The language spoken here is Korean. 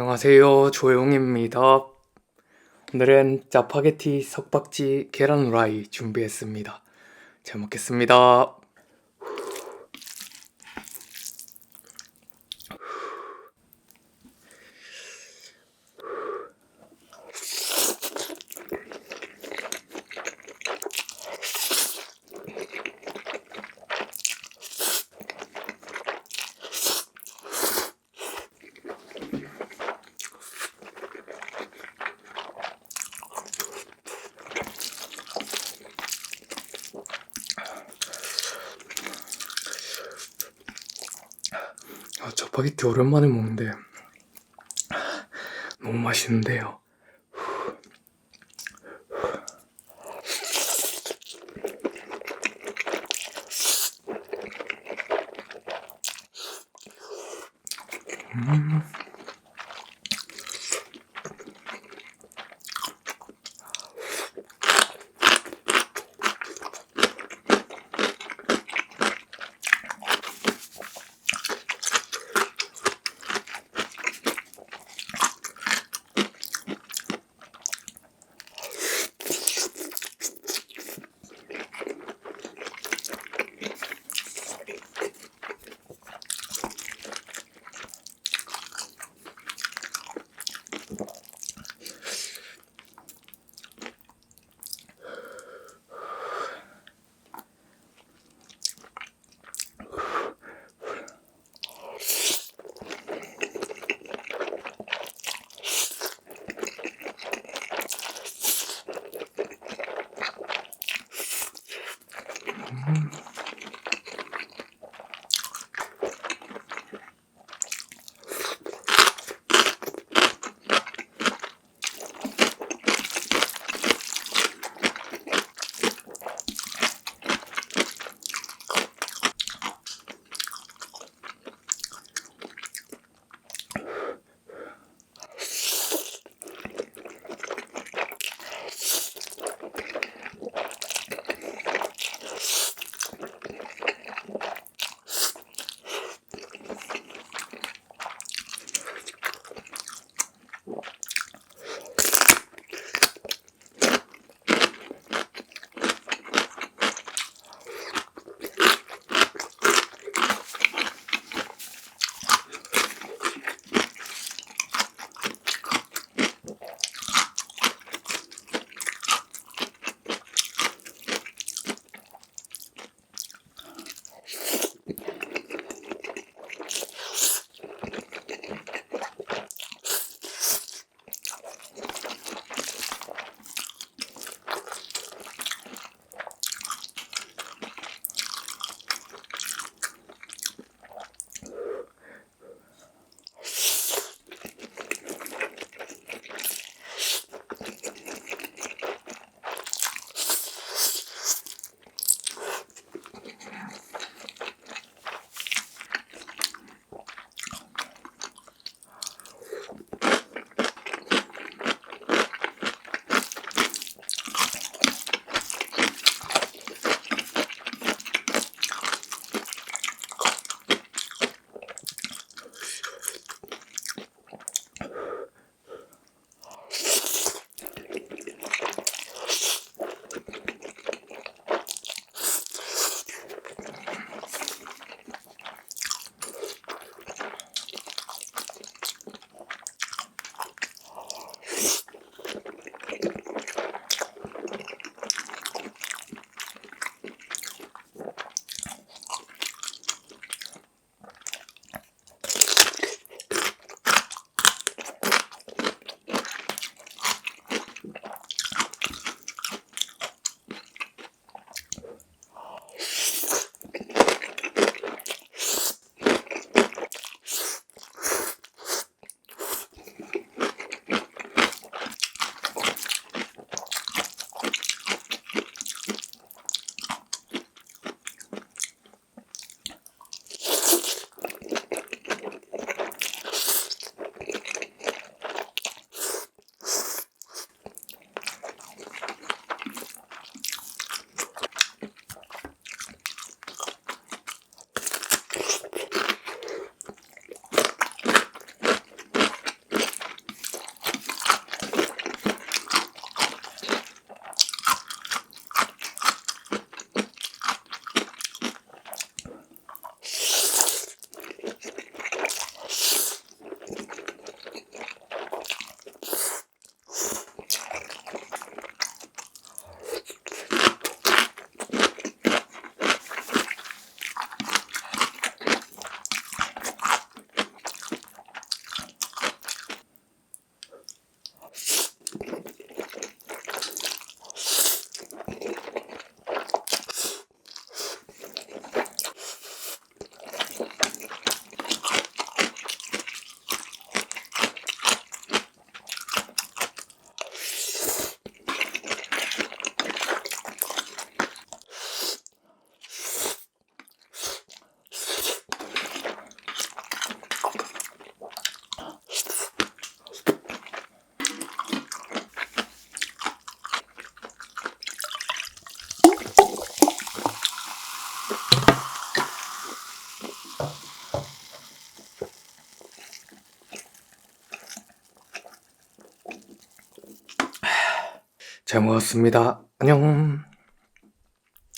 안녕하세요. 조용입니다. 오늘은 짜파게티 석박지 계란 후라이 준비했습니다. 잘 먹겠습니다. 아, 짜파게티 오랜만에 먹는데 너무 맛있는데요. 음. 잘 먹었습니다. 안녕.